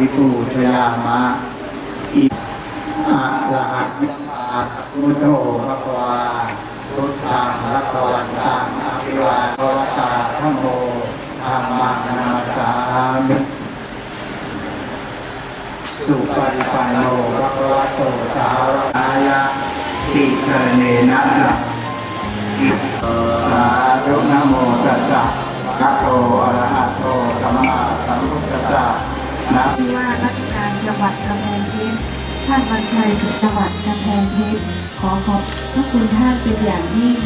วิปูชยามะอิอะระหัตสัมมาพุทโธภะคะวาพุทธังรัตวันตังอภิวาทวตาธรรมโมธรรมังนามสามิสุปฏิปันโนภะคะวะโตสาวกายะติกเนนะ วัดกำแพงเพชรท่านวันชัยสุขสวัสดิ์กำแพงเพชรขอขอบพระคุณท่านเป็นอย่างยิ่ง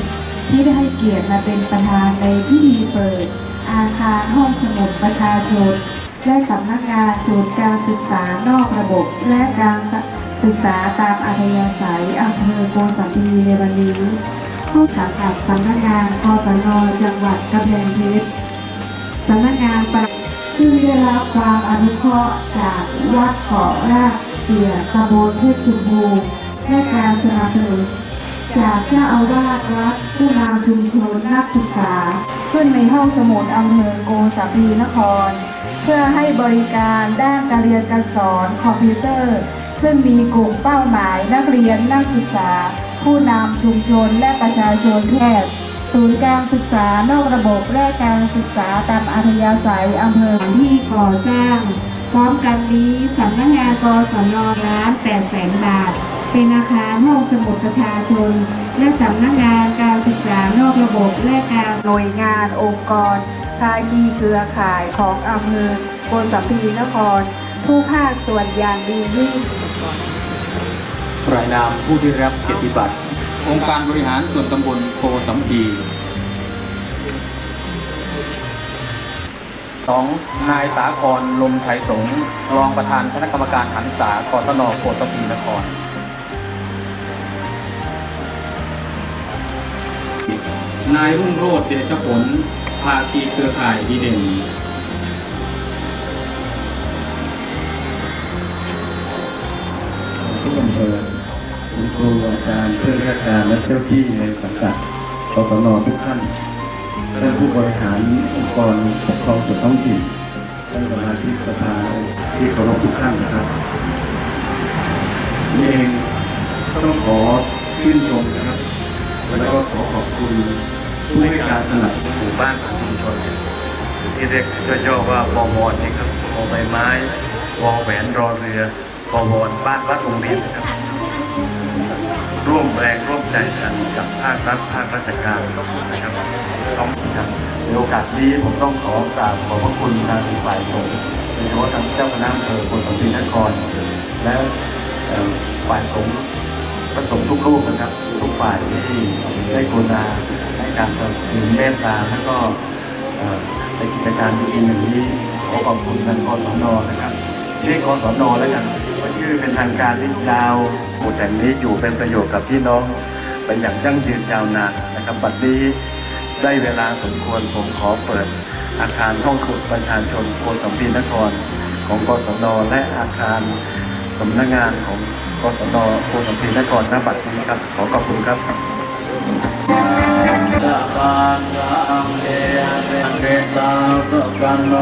ที่ได้ให้เกียรติมาเป็นประธานในพิธีเปิด อาคารห้องสมุดประชาชน และสำนักงานศูนย์การศึกษานอกระบบ และการศึกษาตามอัธยาศัยอำเภอโกสัมพีในวันนี้ผู้สังกัดสำนักงานกศนจังหวัดกำแพงเพชรสำนักงาน ซึ่งได้รับความอนุเคราะห์จากวัดเกาะราชเสียตำบลเพชรชุมพูและการสนับสนุนจากเจ้าอาวาสวัดผู้นำชุมชนนักศึกษา ขึ้นในห้องสมุดอำเภอโกสัมพีนคร เพื่อให้บริการด้านการเรียนการสอนคอมพิวเตอร์ ซึ่งมีกลุ่มเป้าหมายนักเรียนนักศึกษา ผู้นำชุมชนและประชาชนแทย์ ศูนย์การศึกษานอกระบบและการศึกษาตามอัธยาศัยอำเภอที่ก่อสร้าง พร้อมกันนี้สำนักงานกศนล้าน8แสนบาท เป็นอาคารห้องสมุดประชาชน และสำนักงานการศึกษานอกระบบและการหน่วยงานองค์กรภาคีเครือข่ายของอำเภอโกสัมพีนคร ผู้ภาคส่วนอย่างดียิ่งรายนามผู้ที่รับเกียรติบัตร องค์การบริหารส่วนตำบลโพสัมพีสองนายสาครลมไทยสงรองประธานคณะกรรมการหันษากศนโพสัมพีนครนายรุ่งโรจน์เดชผลภาคีเครือข่ายดีเด่น และเจ้าที่ในสังกัดกศนทุกท่านท่านผู้บริหารองค์กรปกครองส่วนท้องถิ่นท่านสมาชิกสภาที่เคารพทุกท่านนะครับนี่เองต้องขอชื่นชมนะครับ แล้วก็ขอขอบคุณผู้ให้การสนับสนุนหมู่บ้านของชุมชนที่เรียกย่อๆว่าบวรนี่ครับบอใบไม้วอแหวนรอเรือบวรบ้านวัดโรงเรียนนะครับร่วมแรงร่วม ใจกันกับภาครัฐภาคราชการนะครับต้องครับในโอกาสนี้ผมต้องขอกราบขอบพระคุณทางฝ่ายสงฆ์โดยเฉพาะทางเจ้าคณะอำเภอพลสมพินคร และเอ่อฝ่ายสงฆ์พระสงฆ์ทุกรูปนะครับ ทุกฝ่ายที่ได้กรุณาให้การสนับสนุนเมตตาแล้วก็ในกิจการดีๆอย่างนี้ขอขอบคุณทางกศนนะครับเรียกกศนแล้วกันเพราชื่อเป็นทางการที่ยาวหมู่แห่งนี้อยู่เป็นประโยชน์กับพี่น้อง เป็นอย่างยั่งยืนยาวนานนะครับบัดนี้ได้เวลาสมควรผมขอเปิดอาคารห้องขุดประชาชนโกสัมพีนคร ของกศนและอาคารสำนักงานของกศนโกสัมพีนครณบัดนี้ครับ ขอขอบคุณครับพพังสัมเดเรเรตาสุกันโ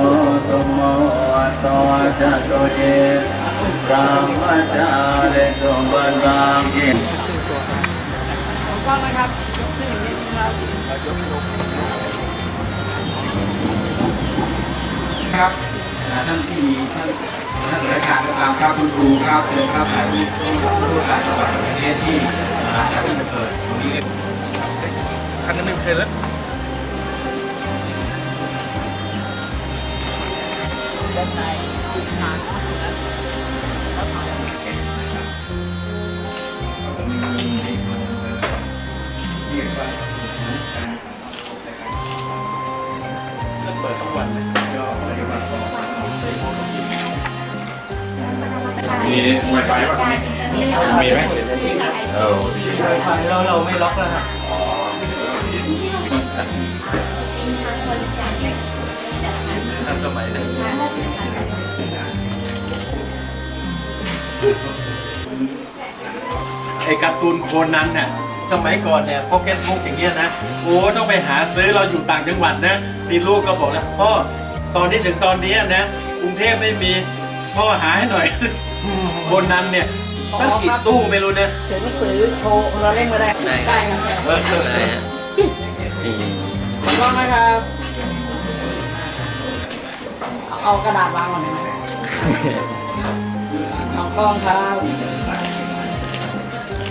นสุโมโตจะตุเยพระมจาเรตุบันรังกิครับอ่าท่านที่มีท่านท่านราชการก็ตามครับคุณครูครับเชิญครับถ่ายรูปผู้การจังหวัดประเทศที่หลังจากที่จะเปิดตรงนี้ครั้งหนึ่งเคยแล้วเปิดทุกวันเลยก็ป มีไวไฟป่ะมีไหมเออไวไฟเราเราไม่ล็อกแล้วครับทันสมัยเลยไอ้การ์ตูนโคนนั้นเนี่ย สมัยก่อนเนี่ยพ็อกเก็ตบุ๊กอย่างเงี้ยนะโอ้ต้องไปหาซื้อเราอยู่ต่างจังหวัดนะนี่ลูกก็บอกแล้วพ่อตอนนี้ถึงตอนนี้นะกรุงเทพไม่มีพ่อหาให้หน่อยคนนั้นเนี่ยตั้งกี่ตู้ไม่รู้เนี่ยเขียนหนังสือโชว์เราเล่นมาได้ได้ครับเออขอบคุณนะครับ เอากระดาษวางก่อนได้ไหมเอากล้องครับ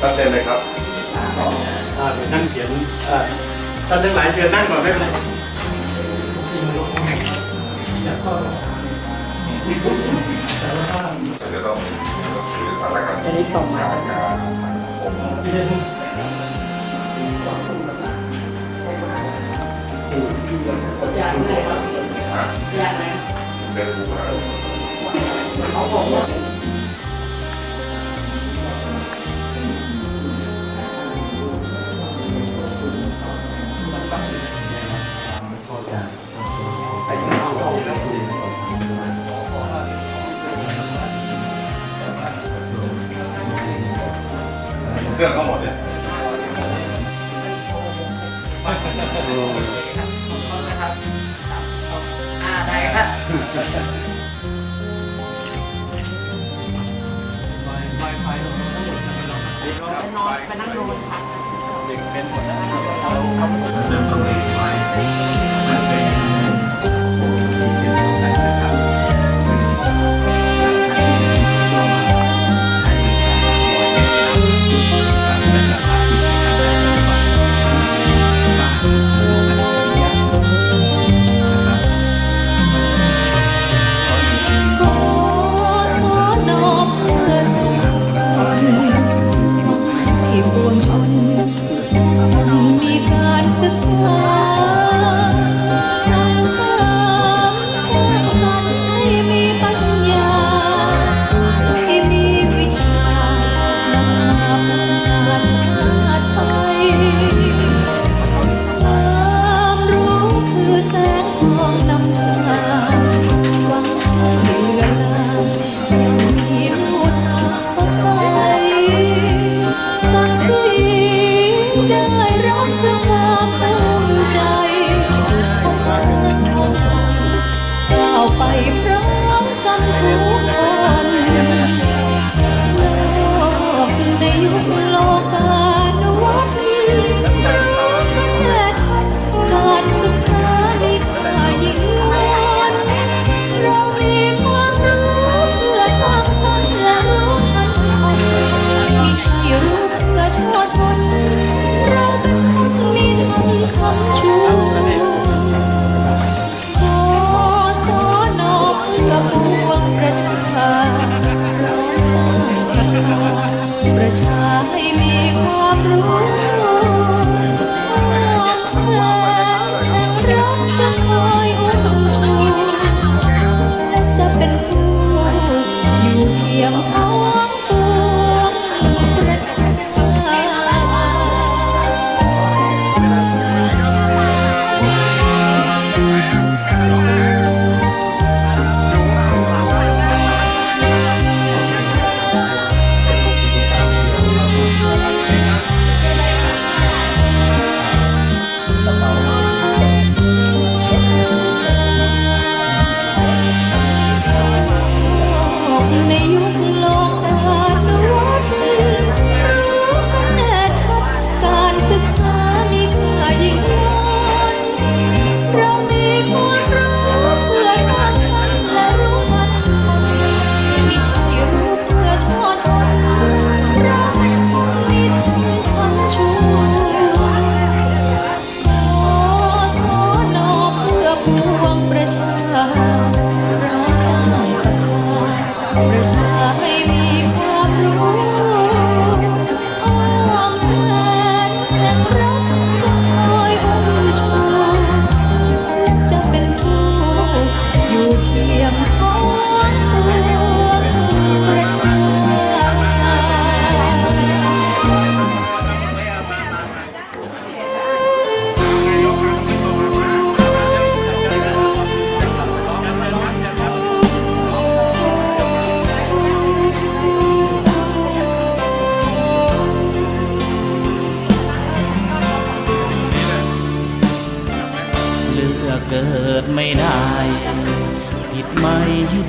ตัดเชิญเลยครับอ่าเดี๋ยวนั่งเขียนอ่าท่านทั้งหลายเชิญนั่งก่อนไม่เป็นไรเดี๋ยวต้องถือสารการอันนี้ส่งมาอยากไหนครับอยากไหนเดินมาเขาบอกว่า เครื่องทั้งหมดเนี่ยอ่าได้ครับไปนอนไปนั่งดูพักก ชายมีความรู้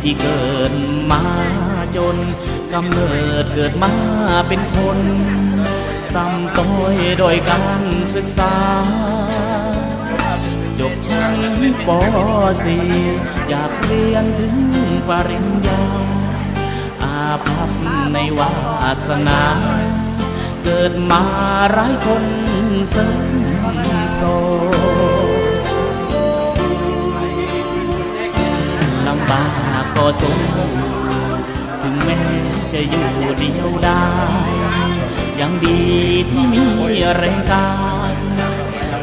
ที่เกิดมาจนกำเนิดเกิดมาเป็นคนต่ำต้อยโดยการศึกษา จบชั้นป .4 อยากเรียนถึงปริญญา อาภัพในวาสนา เกิดมาร้ายคนเสริมโซลำบาก ก็สู้ถึงแม้จะอยู่เดียวได้ยังดีที่มีแรงกาย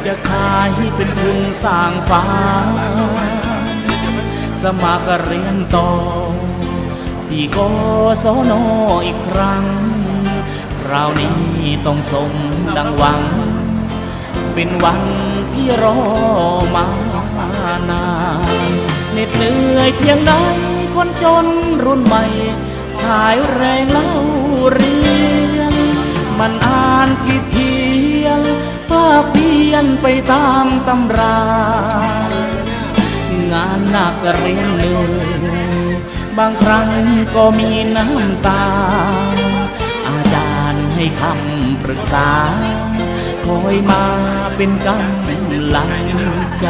จะขายเป็นทุนสร้างฟ้า สมัครเรียนต่อ ที่กศนอีกครั้ง คราวนี้ต้องสมดังหวัง เป็นวันที่รอมานานเหน็ดเหนื่อยเพียงใด คนจนรุ่นใหม่ขายแรงเล่าเรียน มันอ่านกี่เทียนภาคเพียนไปตามตำรา งานหนักเรียนเหนื่อยบางครั้งก็มีน้ำตา อาจารย์ให้คำปรึกษา คอยมาเป็นกำลังใจ